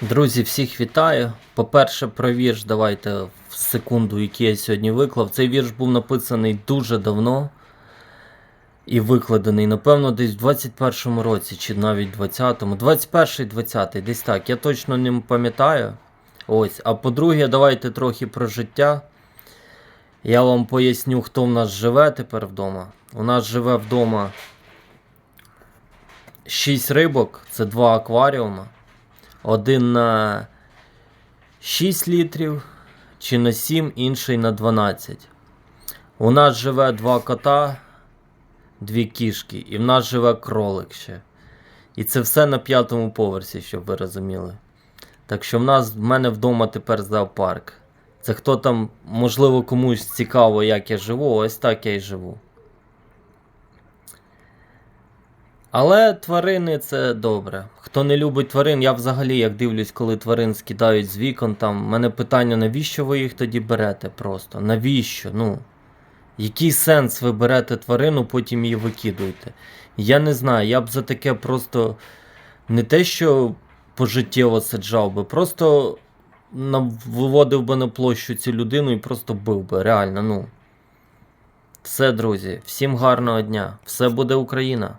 Друзі, всіх вітаю. По-перше, про вірш давайте в секунду, який я сьогодні виклав. Цей вірш був написаний дуже давно і викладений, напевно, десь в 21-му році, чи навіть 20-му. 21-й, 20-й, десь так. Я точно не пам'ятаю. Ось. А по-друге, давайте трохи про життя. Я вам поясню, хто в нас живе тепер вдома. У нас живе вдома 6 рибок, це 2 акваріума. Один на 6 літрів чи на 7, інший на 12. У нас живе два кота, дві кішки, і в нас живе кролик ще. І це все на п'ятому поверсі, щоб ви розуміли. Так що в нас в мене вдома тепер зоопарк. Це хто там, можливо, комусь цікаво, як я живу, ось так я і живу. Але тварини це добре. Хто не любить тварин, я взагалі як дивлюсь, коли тварин скидають з вікон, там в мене питання, навіщо ви їх тоді берете просто? Навіщо? Ну. Який сенс ви берете тварину, потім її викидуєте? Я не знаю, я б за таке просто не те, що пожиттєво саджав би, просто виводив би на площу цю людину і просто бив би. Реально, ну. Все, друзі, всім гарного дня. Все буде Україна.